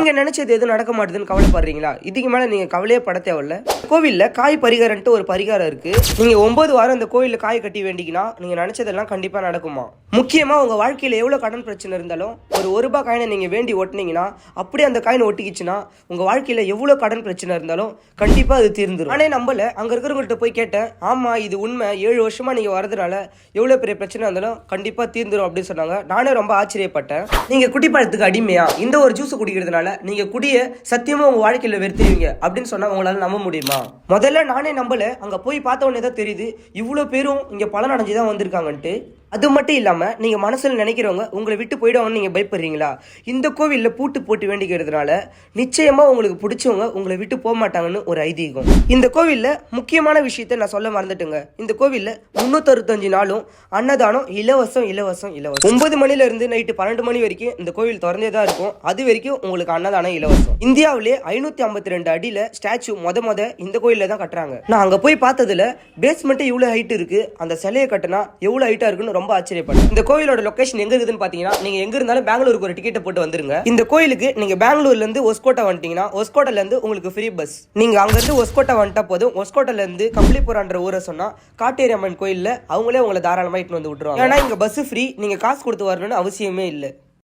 நீங்க நினைச்சது எதுவும் நடக்க மாட்டேதுன்னு கவலைப்படுறீங்களா? இதுக்கு மேல நீங்க கவலையே பட தேவையில்ல. கோவிலில் காய் பரிகாரன்ட்டு ஒரு பரிகாரம் இருக்கு. நீங்க ஒன்பது வாரம் அந்த கோவில்ல காய் கட்டி வேண்டிக்கினா நீங்க நினைச்சதெல்லாம் கண்டிப்பா நடக்குமா? முக்கியமா உங்க வாழ்க்கையில் எவ்வளோ கடன் பிரச்சனை இருந்தாலும் ஒரு ஒரு ரூபாய் காயினை நீங்க வேண்டி ஒட்டினீங்கன்னா அப்படியே அந்த காயின் ஒட்டிக்கிச்சுன்னா உங்க வாழ்க்கையில் எவ்வளோ கடன் பிரச்சனை இருந்தாலும் கண்டிப்பா அது தீர்ந்துடும் ஆனால் நம்பல. அங்க இருக்கிறவங்கள்ட்ட போய் கேட்டேன். ஆமா இது உண்மை. ஏழு வருஷமா நீங்க வரதுனால எவ்வளோ பெரிய பிரச்சனை இருந்தாலும் கண்டிப்பா தீர்ந்துடும் அப்படின்னு சொன்னாங்க. நானே ரொம்ப ஆச்சரியப்பட்டேன். நீங்க குடிப்பழத்துக்கு அடிமையா? இந்த ஒரு ஜூஸ் குடிக்கிறதுனால நீங்க குடிய சத்தியமா உங்க வாழ்க்கையில் வெறுத்துவீங்க அப்படின்னு சொன்னா உங்களால நம்ப முடியுமா? முதல்ல நானே நம்பல. அங்கே போய் பார்த்த உடனே தான் தெரியுது. இவ்வளோ பேரும் இங்கே பலன் அடைஞ்சு தான் வந்திருக்காங்கன்ட்டு. அது மட்டும் இல்லாமல் நீங்கள் மனசில் நினைக்கிறவங்க உங்களை விட்டு போயிடுவாங்கன்னு நீங்கள் பயப்படுறீங்களா? இந்த கோவிலில் பூட்டு போட்டு வேண்டிக்கிறதுனால நிச்சயமாக உங்களுக்கு பிடிச்சவங்க உங்களை விட்டு போக மாட்டாங்கன்னு ஒரு ஐதீகம். இந்த கோவிலில் முக்கியமான விஷயத்த நான் சொல்ல மறந்துட்டுங்க. இந்த கோவிலில் முந்நூற்றறுபத்தஞ்சு நாளும் அன்னதானம் இலவசம் இலவசம் இலவசம். ஒன்பது மணிலேருந்து நைட்டு பன்னெண்டு மணி வரைக்கும் இந்த கோவில் திறந்தே தான் இருக்கும். அது வரைக்கும் உங்களுக்கு அன்னதானம் இலவசம். இந்தியாவிலே ஐநூற்றி ஐம்பத்தி ரெண்டு அடியில் ஸ்டாச்சு மொத மொத இந்த கோயில்ல தான் கட்டுறாங்க. நான் அங்கே போய் பார்த்ததில் பேஸ்மெண்ட்டே இவ்வளோ ஹைட் இருக்குது அந்த சிலையை கட்டினா எவ்வளோ ஹைட்டாக இருக்குன்னு ரொம்ப ஆச்சரியப்படும் இந்த கோயிலோட லொகேஷன் எங்க இருக்குதுன்னு பாத்தீங்கன்னா நீங்க எங்க இருந்தாலும் பெங்களூருக்கு ஒரு டிக்கெட் போட்டு வந்துருங்க. இந்த கோயிலுக்கு நீங்க பெங்களூர்ல இருந்து ஒஸ்கோட்டா வந்துட்டீங்கன்னா ஒஸ்கோட்டல இருந்து உங்களுக்கு ஃப்ரீ பஸ் நீங்க அங்க இருந்து ஒஸ்கோட்டா வந்துட்டா போதும். ஒஸ்கோட்டல இருந்து கம்பளிபுரான்ற ஊரை சொன்னா காட்டேரி அம்மன் கோயில்ல அவங்களே உங்களை தாராளமா இட்டு வந்து விட்டுருவாங்க. ஏன்னா இங்க பஸ் ஃப்ரீ நீங்க காசு கொடுத்து வரணும்னு அவசியமே இல்லை.